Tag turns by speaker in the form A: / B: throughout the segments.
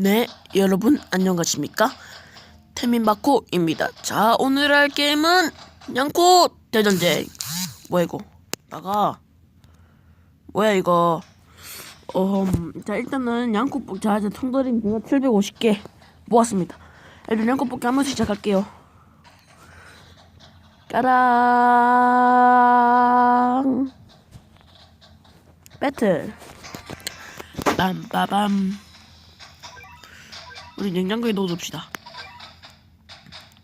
A: 네, 여러분 안녕하십니까? 태민바코입니다. 자, 오늘 할 게임은 양코 대전쟁. 뭐야 이거? 나가. 뭐야 이거? 어, 자 일단은 양코 뽑. 자 이제 통돌이 제가 750개 모았습니다. 일단 양코 뽑기 한 번씩 시작할게요. 까랑 배틀 빰빠밤 우리 냉장고에 넣어둡시다.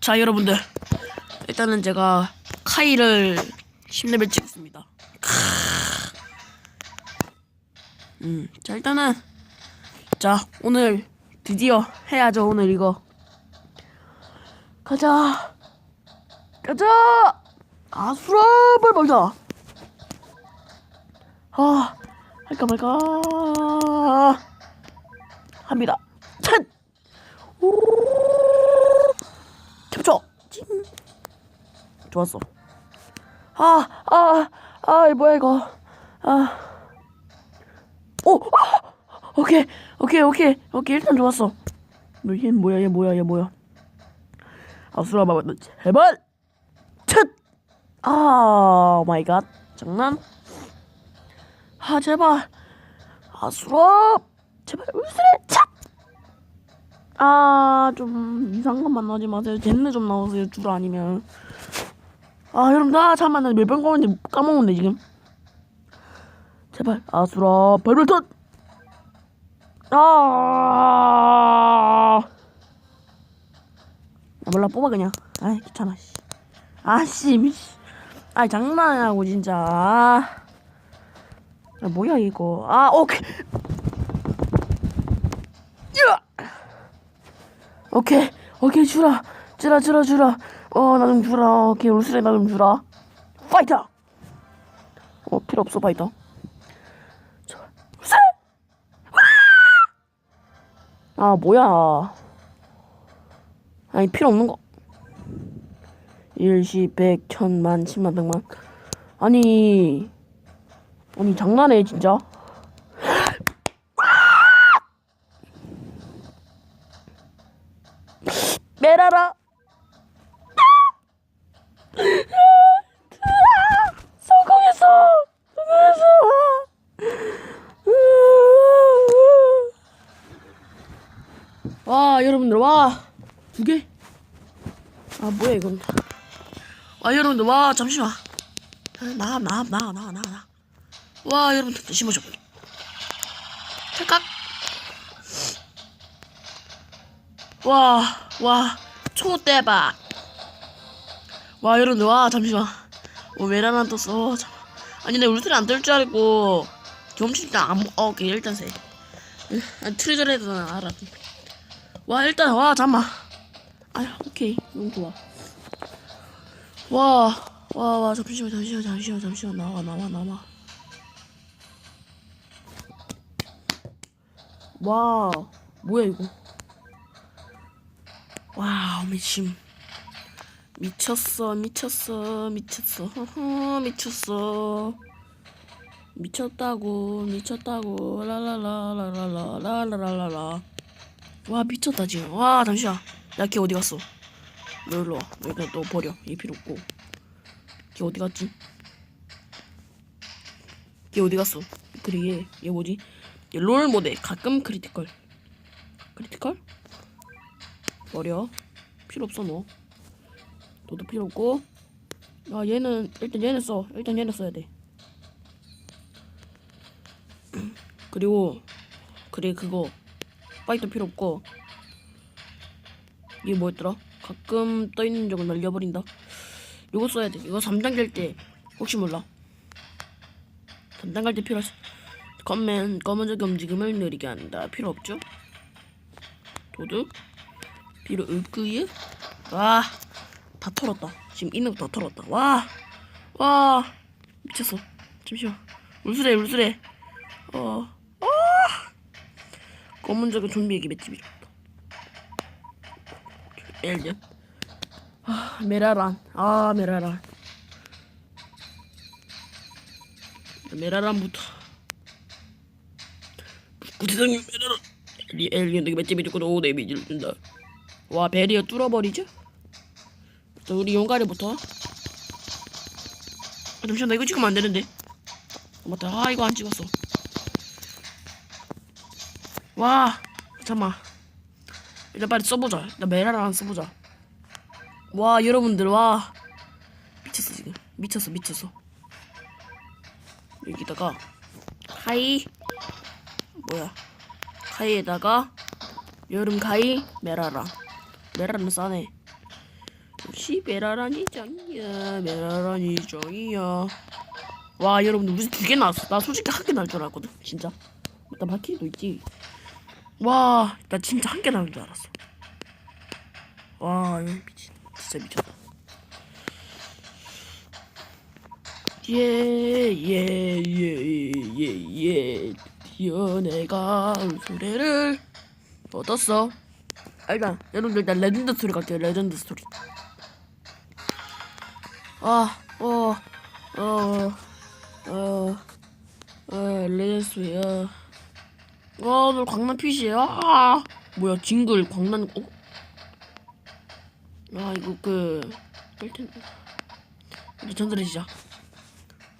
A: 자 여러분들. 일단은 제가 카이를 10레벨 찍었습니다. 음, 자 일단은. 자 오늘 드디어 해야죠 오늘 이거. 가자. 가자! 아수라발 멀다. 아 할까 말까. 합니다. 찬 겹쳐. 찡 좋았어. 아 아아 아, 이 뭐야 이거. 아 오 아, 오케이 오케이 오케이 오케이 일단 좋았어. 너 얘 뭐야 얘 뭐야 얘 뭐야? 아수라 바바 너 제발! 쳇아 마이 갓. 장난. 아 제발. 아수라 제발 울스레! 찹 아 좀 이상한 것 만 나오지 마세요. 젠느 좀 나오세요 줄 아니면. 아 여러분 나 잠깐만 나몇번 거는지 까먹었네 지금. 제발. 아수라 발발 턴! 아! 아, 몰라 뽑아 그냥. 아이 귀찮아 씨. 아씨 미씨 아 장난하고 진짜. 아. 아 뭐야 이거. 아 오케이 으아! 오케이. 오케이 주라. 주라 주라 주라. 어 나 좀 주라. 오케이 울스레 나 좀 주라. 파이터! 어 필요 없어 파이터! 아 뭐야. 아니 필요 없는 거. 일시 백 천만 십만 백만. 아니 아니 장난해 진짜 메라라 성공했어 성공했어 와 여러분들 와 두 개? 아 뭐야 이건. 와 여러분들 와 잠시만. 나가 나가 나가 나가 나가 와 여러분들 심어줘. 찰칵 와와. 초대박 와 여러분들 와 잠시만. 어 메란 안 떴어 잠 아니 내 울트라 안 뜰 줄 알고 경험치니까 안 어, 오케이 일단 세. 아, 트레저레도 알아 와 일단 와 잠만 아 오케이 너무 좋아 와, 와, 와, 잠시만, 잠시만, 잠시만, 잠시만, 나와, 나와, 나와. 와, 뭐야 이거? 와, 미침. 미쳤어, 미쳤어, 미쳤어, 허허, 미쳤어. 미쳤다고, 미쳤다고, 라라라라라라라라라라. 와, 미쳤다 지금. 와, 잠시만. 야 걔 어디 갔어? 너 일로 와. 너 이거 너 버려. 얘 필요 없고. 걔 어디 갔지? 걔 어디 갔어? 그래 얘, 얘 뭐지? 얘 롤 모델 가끔 크리티컬. 크리티컬? 버려. 필요 없어 너. 너도 필요 없고. 아 얘는 일단 얘는 써. 일단 얘는 써야 돼. 그리고 그래 그거 파이터 필요 없고. 이게 뭐였더라? 가끔 떠있는 적을 날려버린다. 이거 써야 돼. 이거 3단 갈때 혹시 몰라. 3단 갈 때 필요할 수. 검맨 검은색 움직임을 느리게 한다. 필요 없죠? 도둑 필요 없구요. 와, 다 털었다. 지금 있는 거 다 털었다. 와, 와, 미쳤어. 잠시만. 울수래, 울수래. 어, 아, 검은색은 좀비에게 맷집이 좋다. 엘리언. 아, 메라란. 아, 메라란. 메라란부터. 구대장님 메라란. 리 엘리언에게 맷집이 죽고 오 데미지를 준다 와 베리어 뚫어버리죠 자 우리 용가리부터 아, 잠시만 나 이거 찍으면 안 되는데 아, 맞다 아 이거 안 찍었어 와 잠깐만. 일단 빨리 써보자. 일단 메라를 안 써보자. 와 여러분들 와. 미쳤어 지금. 미쳤어 미쳤어. 여기다가 하이 뭐야. 카이에다가 여름 카이 메라라 메라라는 싸네. 역시 메라라니 짱이야. 메라라니 짱이야. 와 여러분들 무슨 두 개 나왔어? 나 솔직히 한 개 날 줄 알았거든 진짜. 일단 바퀴도 있지 와 나 진짜 한 개 나올 줄 알았어. 와 이거 미친 진짜 미쳤다. 예 예 예 예 예 드디어 내가 소리를 얻었어. 아, 일단 여러분들 일단 레전드 스토리 갈게요 레전드 스토리. 아, 아어어 어 어 레전드 스토리 아 오늘 광란 핏이에요? 아 뭐야 징글 광란 어? 아 이거 그 뺄텐데. 이제 전설의 시작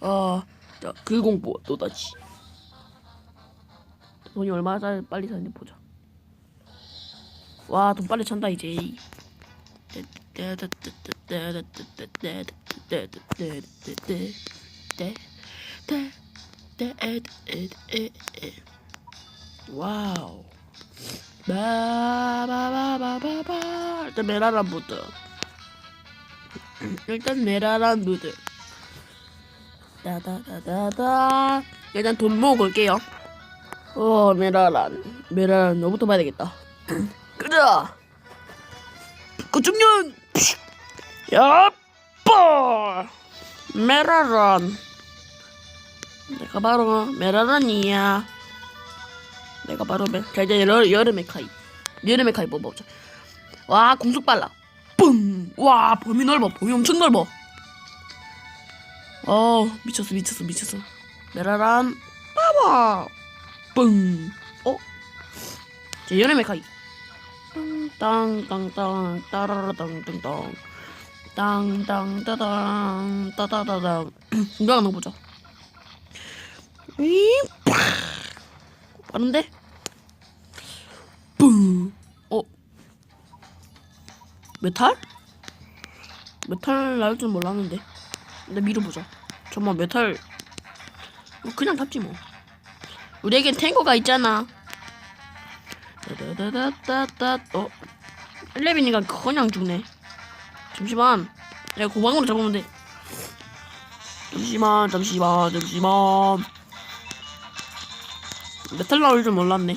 A: 아자 그 공포 또다시. 돈이 얼마나 잘 빨리 사는지 보자. 와 돈 빨리 찬다 이제 와우. 바바바바바바. 일단 메라란 무드. 일단 메라란 무드. 다다다다다. 일단 돈 모으고 올게요. 어 메라란. 메라란. 너부터 봐야 되겠다. 가자! 고중년! 야빠 메라란. 내가 바로 메라란이야 내가 바로 메 자, 이제 여, 여름의 카이. 여름의 카이 뽑아보자. 와 공속 빨라. 뿡와 범위 넓어. 범위 엄청 넓어. 어 미쳤어 미쳤어 미쳤어. 메라란 빠바. 뿡 어? 자 여름의 카이. 땅땅땅땅 따라라땅땅땅. 땅땅따당 따다다당 공격 한번 보자. 이 빠른데? 뿡. 어? 메탈? 메탈 나올 줄 몰랐는데. 근데 밀어보자. 정말 메탈. 뭐 그냥 잡지 뭐. 우리에겐 탱고가 있잖아. 따다다다다다. 어? 레빈이가 그냥 죽네. 잠시만. 내가 고방으로 잡으면 돼. 잠시만 잠시만 잠시만 메탈 나올 줄 몰랐네.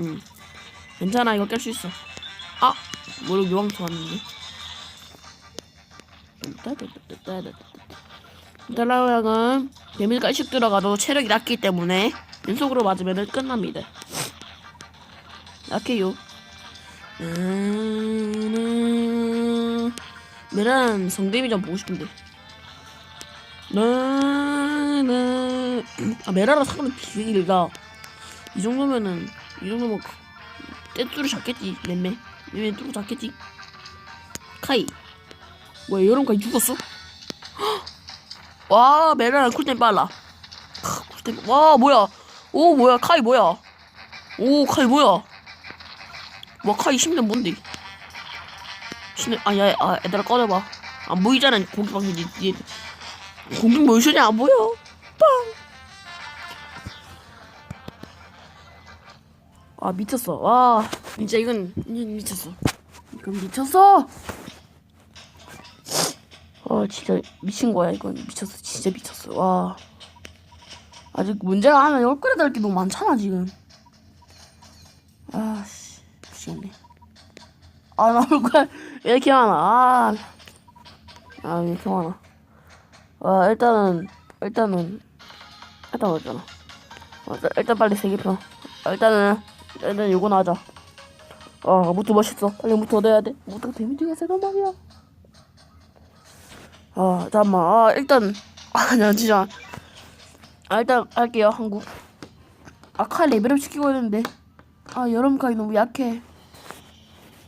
A: 응 괜찮아 이거 깰 수 있어. 아! 뭐로 요왕초 왔는데. 메탈라우양은 데미지가 일씩 들어가도 체력이 낮기 때문에 연속으로 맞으면 끝납니다. 약해요. 음... 메란 성데미 좀 보고 싶은데. 나나 아 메라라 사람은 비밀이다 이 정도면은 이 정도면 떼뚜루 잡겠지 맴매 맴매 뚜루 잡겠지. 카이. 뭐야 여름까지 죽었어? 헉! 와 메라랑 쿨템 빨라. 크, 쿨템 와 뭐야. 오 뭐야 카이 뭐야? 오 카이 뭐야? 와 카이 10년 뭔데? 신의 아야 아 애들아 꺼내봐. 안 보이잖아 공격 방송이 뒤에 공격 모션이 안 보여. 빵 아 미쳤어. 와. 진짜 이건 이건 미쳤어. 이건 미쳤어? 아 진짜 미친 거야 이건. 미쳤어 진짜 미쳤어. 와. 아직 문제가 하나 열거리 달게 너무 많잖아 지금. 아씨 미치겠네. 아나 얼굴 왜 이렇게 많아? 아, 아 이렇게 많아? 아 일단은 일단은 일단 어쩌나 어, 일단, 일단 빨리 세개펴. 아, 일단은 일단 요거 하자. 아 무트 멋있어. 빨리 무트 얻어야 돼. 무트가 데미지가 세단 말이야. 아 잠깐만. 아 일단 아나 진짜. 아 일단 할게요 한국. 아칼 레벨업 시키고 있는데. 아 여름카이 너무 약해.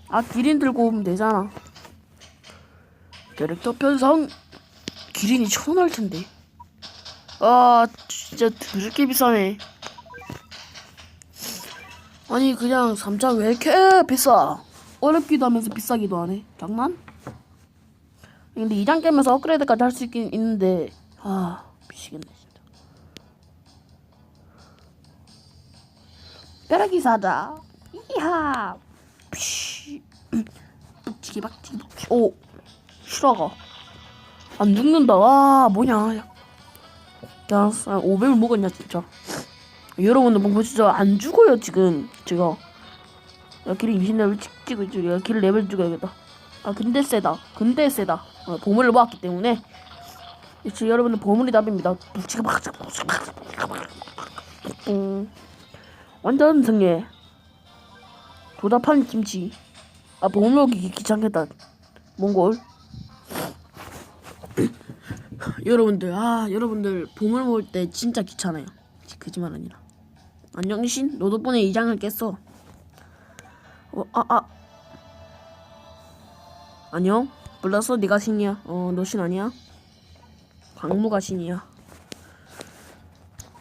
A: 아 기린 들고 오면 되잖아. 캐릭터 편성. 기린이 천 원할 텐데. 아 진짜 드럽게 비싸네 아니 그냥 삼장 왜 이렇게 비싸? 어렵기도 하면서 비싸기도 하네. 장난? 근데 이장 깨면서 업그레이드까지 할 수 있긴 있는데 아 미치겠네 진짜. 벼락이 사자. 이하 피 빡치기 빡치기 빡치기 오 실화가. 안 죽는다. 와 뭐냐. 야 500을 먹었냐 진짜 여러분들 뭐 진짜 안 죽어요 지금. 제가. 야 길이 20레벨 찍, 찍고 야 길이 레벨 찍어야겠다. 아 근데 세다. 근데 세다. 어, 보물을 모았기 때문에. 역시 여러분들 보물이 답입니다. 묵치가 막 음, 완전 승리 도답한 김치. 아 보물 먹기 귀찮겠다. 몽골. 여러분들 아 여러분들 보물 모을 때 진짜 귀찮아요. 거짓말 아니라 안녕 신 너 덕분에 이 장을 깼어. 어, 아, 아. 안녕? 불렀어? 네가 신이야. 어 너 신 아니야? 광무가 신이야.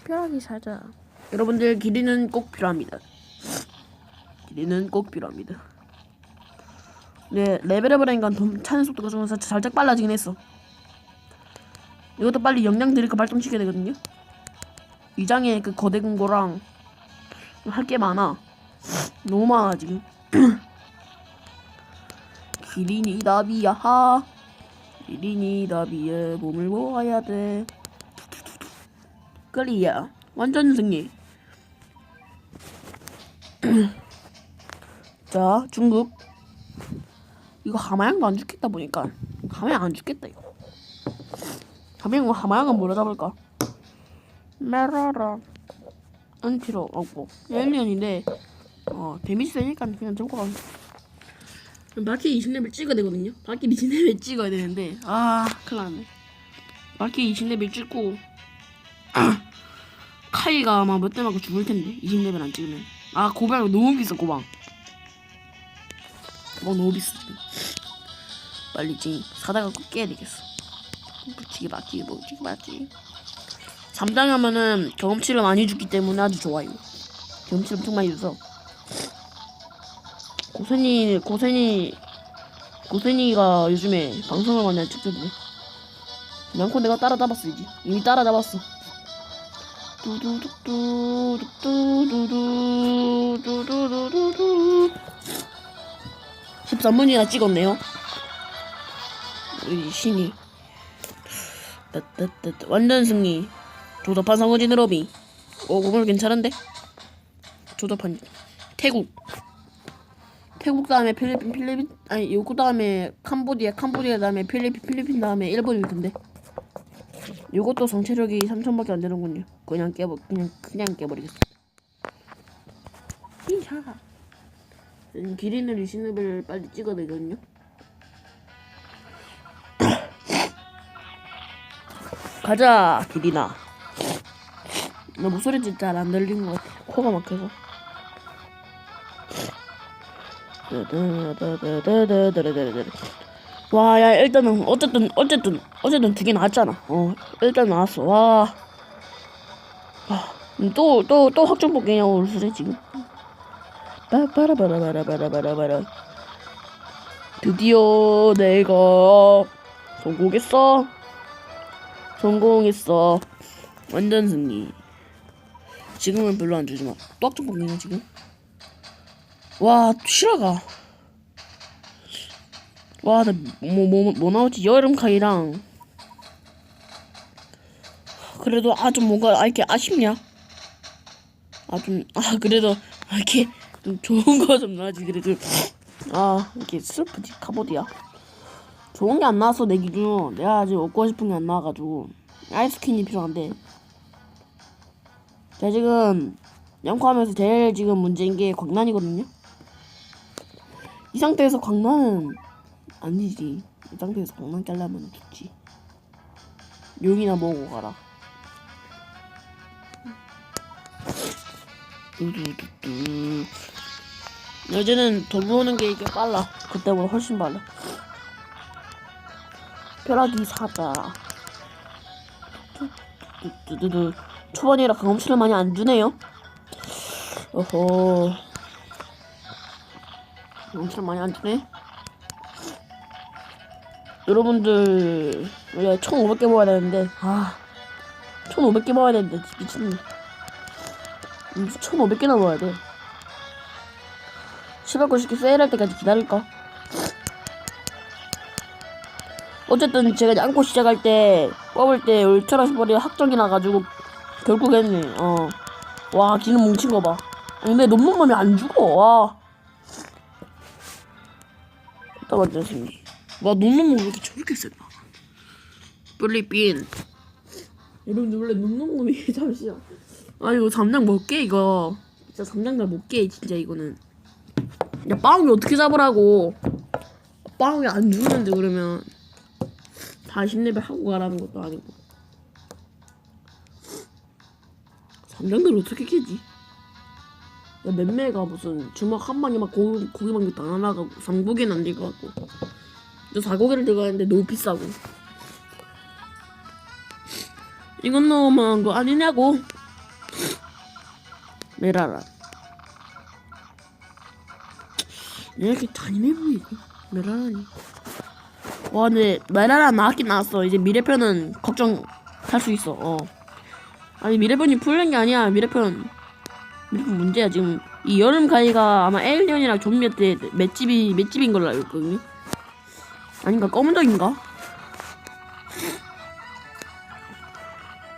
A: 벼락이 살자. 여러분들 길이는 꼭 필요합니다. 길이는 꼭 필요합니다. 네 레벨업을 하니까 돈 차는 속도가 좀 살- 살짝 빨라지긴 했어. 이것도 빨리 영양 드릴까 발동시켜야 되거든요. 이 장에 그 거대 금고랑 할 게 많아. 너무 많아 지금. 기린이 나비야. 하 기린이 나비에 몸을 모아야 돼. 끌리야 완전 승리. 자 중국. 이거 하마양도 안 죽겠다 보니까. 하마양 안 죽겠다 이거. 하마양 하마양은 뭐라 잡을까? 메라라 안 필요 없고. 엘리언인데 어 데미지 세니까 그냥 잡고 가 마키 20레벨 찍어야 되거든요. 마키 20레벨 찍어야 되는데 아 큰일 났네. 마키 20레벨 찍고 카이가 아마 몇대 맞고 죽을 텐데 20레벨 안 찍으면. 아 고방 너무 비싸 고방. 고방 너무 비싸 지금. 빨리 지금 사다가 꼭 깨야 되겠어. 붙이기 맞지 붙이기 맞지 3장 하면은 경험치를 많이 주기 때문에 아주 좋아요. 경험치를 엄청 많이 줘서. 고sen이 고sen이 고sen이가 요즘에 방송을 많이 안 찍던데 양코 내가 따라잡았어 이제 이미 따라잡았어. 뚜두둑뚜두두두두두두두두 13분이나 찍었네요. 우리 신이. 완전 승리 조잡한 상어진 러비 오 그걸 괜찮은데? 조잡한 태국. 태국 다음에 필리핀 필리핀? 아니 요거 다음에 캄보디아 캄보디아 다음에 필리핀 필리핀 다음에 일본일 텐데. 요것도 성체력이 3천밖에 안 되는군요. 그냥 깨버 그냥 그냥 깨버리겠어. 이샤. 음, 기린을 리시는을 빨리 찍어야 되거든요. 가자 기린아 너 목소리 진짜 잘안 들린 것 같아 코가 막혀서 와, 야, 일단은, 어쨌든, 어쨌든, 어쨌든 두 개 나왔잖아. 어, 일단 나왔어. 와. 아, 또, 또, 또 확정 뽑기냐, 올수래, 지금. 빠바라바라바라바라바라. 드디어 내가 성공했어. 성공했어. 완전 승리. 지금은 별로 안 주지 마. 또 확정 뽑기냐, 지금? 와, 실화가. 와, 나, 뭐, 뭐, 뭐 나오지? 여름카이랑. 그래도, 아, 좀 뭔가, 아, 이렇게 아쉽냐? 아, 좀, 아, 그래도, 아, 이렇게, 좀 좋은 거 좀 나오지, 그래도. 아, 이렇게 슬프지, 카보디야. 좋은 게 안 나왔어, 내 기준. 내가 아직 얻고 싶은 게 안 나와가지고. 아이스킨이 필요한데. 제가 지금, 연구하면서 제일 지금 문제인 게 광란이거든요? 이 상태에서 광란은 아니지. 이 상태에서 광란 깔려면 좋지. 용이나 먹고 가라. 두두두두 이제는 돈 모으는 게 이게 빨라. 그때보다 훨씬 빨라. 벼락이 사자. 두두두. 초반이라 경험치를 많이 안 주네요. 어허. 경험치를 많이 안 주네. 여러분들 원래 1,500개 모아야 되는데 아 1,500개 모아야 되는데 미친네. 1,500개나 모아야 돼. 790개 세일할 때까지 기다릴까? 어쨌든 제가 양코 시작할 때 뽑을 때 울트라 슈퍼리 확정이 나가지고 결국 했네. 어. 와 기능 뭉친 거 봐. 근데 놈놈놈이 안 죽어. 와. 또 먼저 승리. 와 놈놈놈 왜 이렇게 저렇게 세나? 필리핀. 여러분들 원래 놈놈놈이 잠시만. 아 이거 잠장 못 깨 이거. 진짜 잠장 잘못 깨 진짜 이거는. 야 빠옹이 어떻게 잡으라고? 빠옹이 안 죽는데 그러면. 다 10레벨 하고 가라는 것도 아니고. 삼장들 어떻게 캐지? 야, 맴매가 무슨 주먹 한 방에 막 고기, 고기만 다 날아가고 삼고기는 안 될 것 같고. 저 사고기를 들어가는데 너무 비싸고. 이건 너무한 거 아니냐고. 메라라. 왜 이렇게 잔인해 보이고 메라라니. 와 근데 메라라 나왔긴 나왔어. 이제 미래편은 걱정 할 수 있어. 어 아니 미래편이 풀린 게 아니야. 미래편 미래편 문제야 지금. 이 여름 가이가 아마 에일리언이랑 좀비한테 맷집이 맷집인 걸로 알고 있거든요. 아닌가? 검은적인가?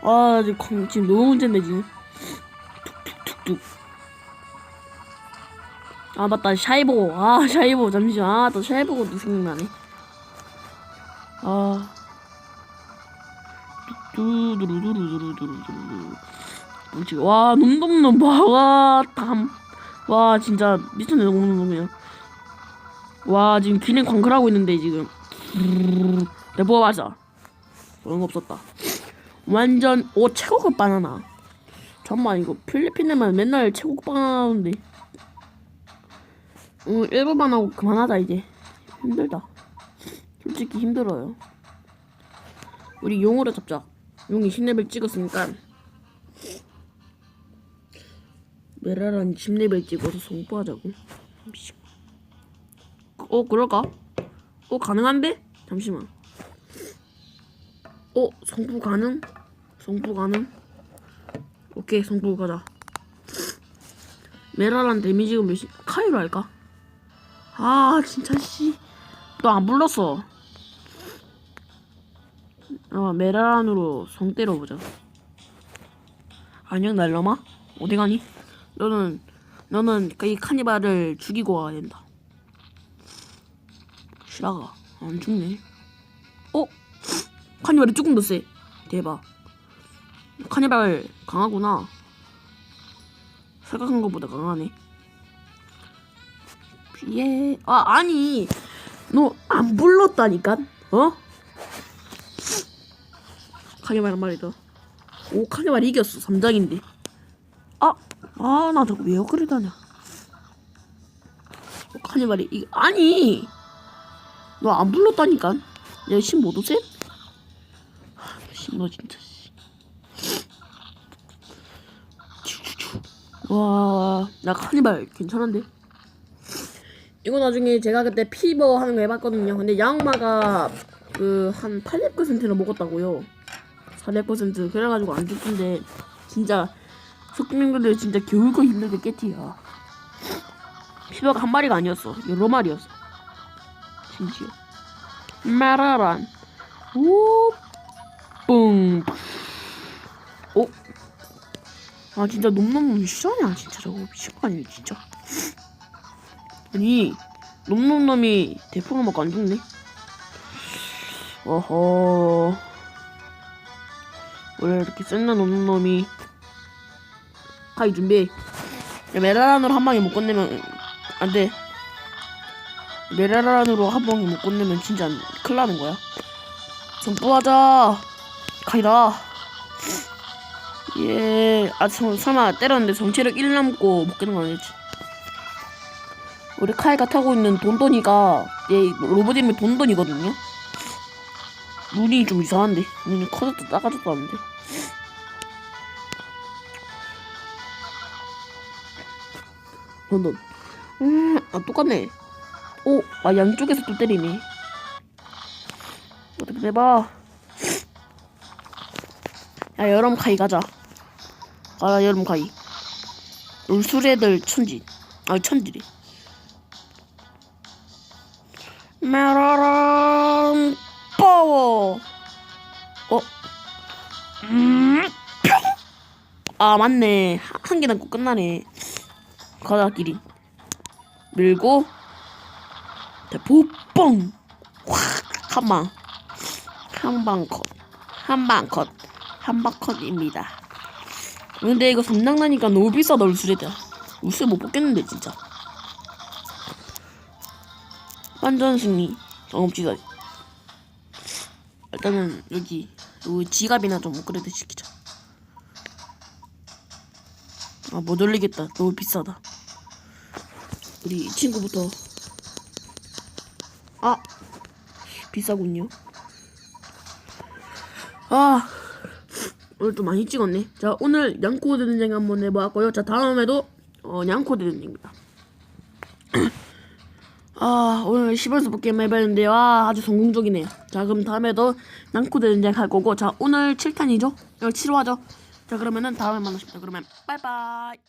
A: 아 지금 검- 지금 너무 문제인데 지금. 툭툭툭툭. 아 맞다. 샤이보 아 샤이보 잠시만. 아또 샤이보가 생각나네. 아 두두루두루두루두루두루 뭐지? 와 놈놈놈 와담 와 진짜 미쳤네 놈놈놈이야 와 지금 기능 광클하고 있는데 지금 내보아 맞아 그런 거 없었다 완전 오 최고급 바나나 잠만 이거 필리핀에만 맨날 최고급 바나나 하는데 응 일본만 하고 그만하자 이제 힘들다 솔직히 힘들어요 우리 용으로 잡자 용이 10레벨 찍었으니까 메라란 10레벨 찍어서 송부하자고 어 그럴까? 어 가능한데? 잠시만 어 성부 가능? 성부 가능? 오케이 성부 가자 메라란 데미지가 몇이 카이로 할까? 아 진짜 씨너 안 불렀어 어 메라란으로 성 때려보자. 안녕 날라마. 어디 가니? 너는 너는 이 카니발을 죽이고 와야 된다. 시라가 안 죽네. 어? 카니발이 조금 더 세. 대박. 카니발 강하구나. 생각한 것보다 강하네. 예. 아 아니. 너 안 불렀다니까? 어? 카니발 한 마리 더. 오 카니발 이겼어 3장인데 아! 아 나 저거 왜 업그레이드 하냐 오, 카니발이 이 아니 너 안 불렀다니까 얘 15도 셋? 신너 진짜 씨. 와나 카니발 괜찮은데 이거 나중에 제가 그때 피버 하는 거 해봤거든요 근데 양마가 그 한 800%나 먹었다고요 400% 그래가지고 안 죽던데 진짜 속민분들 진짜 겨울거 힘들게 깨티야. 피버가 한 마리가 아니었어. 여러 마리였어. 심지어. 마라란. 오뿡. 오? 아 진짜 놈놈놈 실화냐 진짜 저거. 아니야 진짜. 아니 놈놈놈이 대포를 먹고 안 죽네? 어허 원래 이렇게 센나 놓는 놈이 가이 준비. 메라란으로 한 방에 못 끝내면 안돼. 메라란으로 한 방에 못 끝내면 진짜 큰일 나는 거야. 정부하자 가이라 예아 설마 때렸는데 정체력 1 남고 못 깨는 거 아니겠지? 우리 카이가 타고 있는 돈돈이가 얘 로봇 이름이 돈돈이거든요. 눈이 좀 이상한데? 눈이 커졌다 작아졌다 하는데. 돈돈. 음, 아 똑같네. 오, 아 양쪽에서 또 때리네. 어떻게 해봐. 야 여름 카이 가자. 가자 여름 카이. 울수레들 천지. 아 천지래. 메라람 파워. 어? 음, 뿅. 아 맞네. 한- 한개 남고 끝나네. 길이. 밀고 대포 뻥. 확 한방 한방 컷. 한방 컷. 한방 컷입니다. 근데 이거 삼장나니까 너무 비싸다 울수레다. 울수레 못 뽑겠는데 진짜. 완전 승리. 경험치가. 일단은 여기 요 지갑이나 좀 업그레이드 시키자. 아못 올리겠다. 너무 비싸다. 우리 이 친구부터. 아 비싸군요. 아 오늘 좀 많이 찍었네. 자 오늘 양코드 전쟁 한번 해보았고요. 자 다음에도 어 양코드 전쟁입니다. 아 오늘 10연속 게임 해봤는데요 아, 아주 성공적이네요 자 그럼 다음에도 양코드 전쟁 할 거고 자 오늘 7탄이죠? 오늘 7화죠? 자 그러면은 다음에 만나십니다 그러면 빠이빠이